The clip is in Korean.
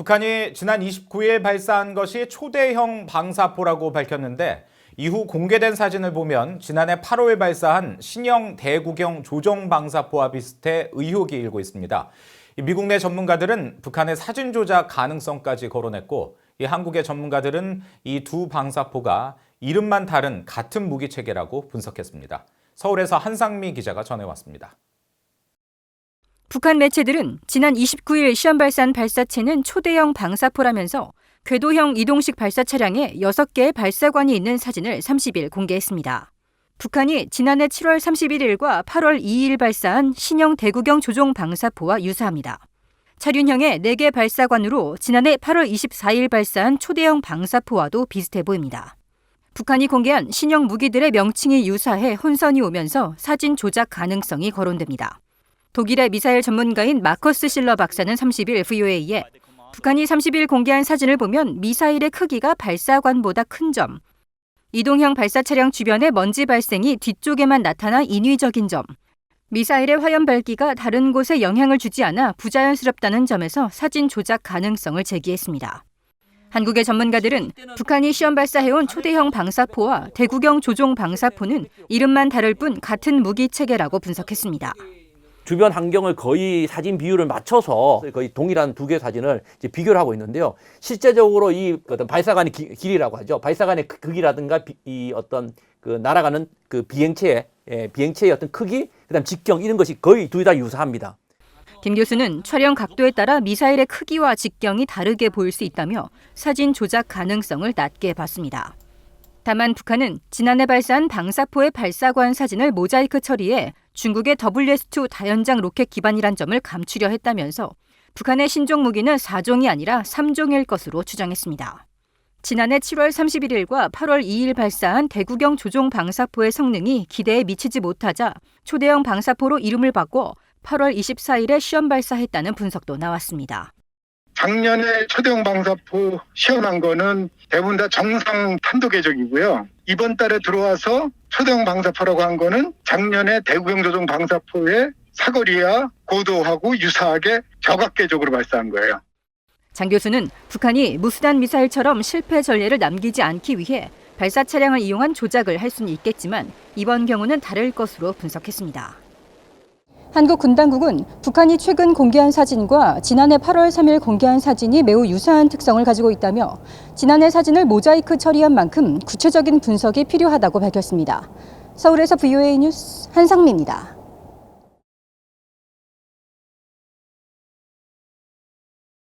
북한이 지난 29일 발사한 것이 초대형 방사포라고 밝혔는데 이후 공개된 사진을 보면 지난해 8월 발사한 신형 대구경 조종 방사포와 비슷해 의혹이 일고 있습니다. 이 미국 내 전문가들은 북한의 사진 조작 가능성까지 거론했고 이 한국의 전문가들은 이 두 방사포가 이름만 다른 같은 무기 체계라고 분석했습니다. 서울에서 한상미 기자가 전해왔습니다. 북한 매체들은 지난 29일 시험 발사한 발사체는 초대형 방사포라면서 궤도형 이동식 발사 차량에 6개의 발사관이 있는 사진을 30일 공개했습니다. 북한이 지난해 7월 31일과 8월 2일 발사한 신형 대구경 조종 방사포와 유사합니다. 차륜형의 4개 발사관으로 지난해 8월 24일 발사한 초대형 방사포와도 비슷해 보입니다. 북한이 공개한 신형 무기들의 명칭이 유사해 혼선이 오면서 사진 조작 가능성이 거론됩니다. 독일의 미사일 전문가인 마커스 실러 박사는 30일 VOA에 북한이 30일 공개한 사진을 보면 미사일의 크기가 발사관보다 큰 점, 이동형 발사 차량 주변의 먼지 발생이 뒤쪽에만 나타나 인위적인 점, 미사일의 화염 밝기가 다른 곳에 영향을 주지 않아 부자연스럽다는 점에서 사진 조작 가능성을 제기했습니다. 한국의 전문가들은 북한이 시험 발사해온 초대형 방사포와 대구경 조종 방사포는 이름만 다를 뿐 같은 무기 체계라고 분석했습니다. 주변 환경을 거의 사진 비율을 맞춰서 거의 동일한 두 개의 사진을 이제 비교를 하고 있는데요. 실제적으로 이 어떤 발사관의 기- 길이라고 하죠. 발사관의 크- 크기라든가 비- 이 어떤 그 날아가는 그 비행체의 예, 비행체의 어떤 크기, 그다음 직경 이런 것이 거의 둘 다 유사합니다. 김 교수는 촬영 각도에 따라 미사일의 크기와 직경이 다르게 보일 수 있다며 사진 조작 가능성을 낮게 봤습니다. 다만 북한은 지난해 발사한 방사포의 발사관 사진을 모자이크 처리해 중국의 WS2 다연장 로켓 기반이란 점을 감추려 했다면서 북한의 신종 무기는 4종이 아니라 3종일 것으로 추정했습니다. 지난해 7월 31일과 8월 2일 발사한 대구경 조종 방사포의 성능이 기대에 미치지 못하자 초대형 방사포로 이름을 바꿔 8월 24일에 시험 발사했다는 분석도 나왔습니다. 작년에 초대형 방사포 시험한 거는 대부분 다 정상 탄도 궤적이고요. 이번 달에 들어와서 초대형 방사포라고 한 거는 작년에 대구경 조종 방사포의 사거리와 고도하고 유사하게 저각 궤적으로 발사한 거예요. 장 교수는 북한이 무수단 미사일처럼 실패 전례를 남기지 않기 위해 발사 차량을 이용한 조작을 할 수는 있겠지만 이번 경우는 다를 것으로 분석했습니다. 한국 군당국은 북한이 최근 공개한 사진과 지난해 8월 3일 공개한 사진이 매우 유사한 특성을 가지고 있다며 지난해 사진을 모자이크 처리한 만큼 구체적인 분석이 필요하다고 밝혔습니다. 서울에서 VOA 뉴스 한상미입니다.